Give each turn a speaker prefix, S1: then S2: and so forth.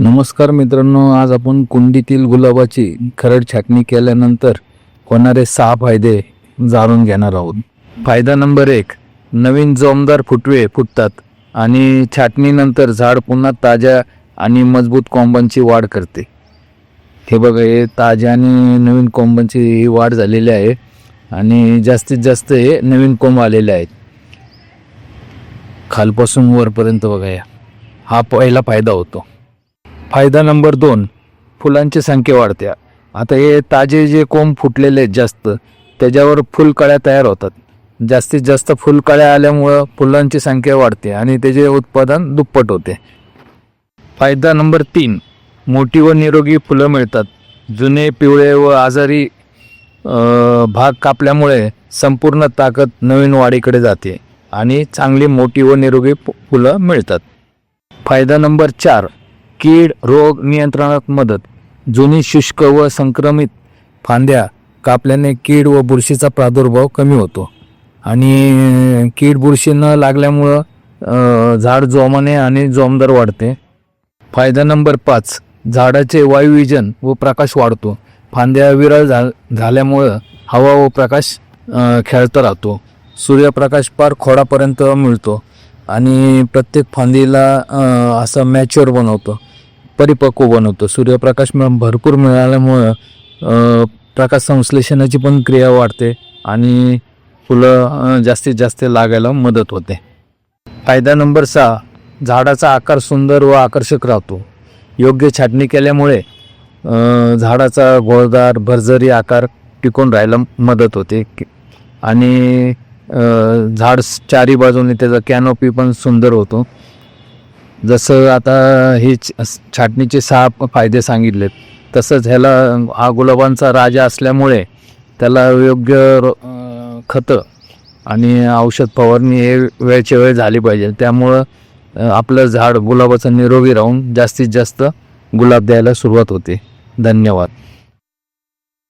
S1: नमस्कार मित्रांनो आज आपण कुंडीतील गुलाबाची खरड छाटणी केल्यानंतर होणारे सहा फायदे जाणून घेणार आहोत. फायदा नंबर एक नवीन जोमदार फुटवे फुटतात आणि छाटणीनंतर झाड पुन्हा ताज्या आणि मजबूत कोंबांची वाढ करते. हे बघा हे ताज्या आणि नवीन कोंबांची ही वाढ झालेली आहे आणि जास्तीत जास्त हे नवीन कोंब आलेले आहेत. खालपासून वरपर्यंत बघा या. हा पहिला फायदा होतो. फायदा नंबर दोन फुलांची संख्या वाढते. आता हे ताजे जे कोंब फुटलेले आहेत जास्त त्याच्यावर फुलकळ्या तयार होतात. जास्तीत जास्त फुलकळ्या आल्यामुळं फुलांची संख्या वाढते आणि त्याचे उत्पादन दुप्पट होते. फायदा नंबर तीन मोठी व निरोगी फुलं मिळतात. जुने पिवळे व आजारी भाग कापल्यामुळे संपूर्ण ताकद नवीन वाढीकडे जाते आणि चांगली मोठी व निरोगी फुलं मिळतात. फायदा नंबर चार कीड रोग नियंत्रणात मदत. जुनी शुष्क व संक्रमित फांद्या कापल्याने कीड व बुरशीचा प्रादुर्भाव कमी होतो. आणि कीड बुरशी न लागल्यामुळं झाड जोमाने आणि जोमदार वाढते. फायदा नंबर पाच झाडाचे वायुविजन व प्रकाश वाढतो. फांद्या विरळ झा झाल्यामुळं हवा व प्रकाश खेळता राहतो. सूर्यप्रकाश पार खोडापर्यंत मिळतो. आणि प्रत्येक फांदीला असं मॅच्युअर बनवतो. परिपक्व बनवतो सूर्यप्रकाश भरपूर मिळाल्यामुळं प्रकाश संश्लेषणाची पण क्रिया वाढते आणि फुलं जास्तीत जास्त लागायला मदत होते. फायदा नंबर सहा झाडाचा आकार सुंदर व आकर्षक राहतो. योग्य छाटणी केल्यामुळे झाडाचा गोळदार भरजरी आकार टिकून राहायला मदत होते. आणि झाड चारी बाजूने त्याचा कॅनोपी पण सुंदर होतो. जसं आता हे छाटणीचे सहा फायदे सांगितलेत. तसंच ह्याला हा गुलाबांचा राजा असल्यामुळे त्याला योग्य रो- खतं आणि औषध फवारणी हे वेळच्या वेळ झाली पाहिजे. त्यामुळं आपलं झाड गुलाबाचं निरोगी राहून जास्तीत जास्त गुलाब द्यायला सुरुवात होते. धन्यवाद.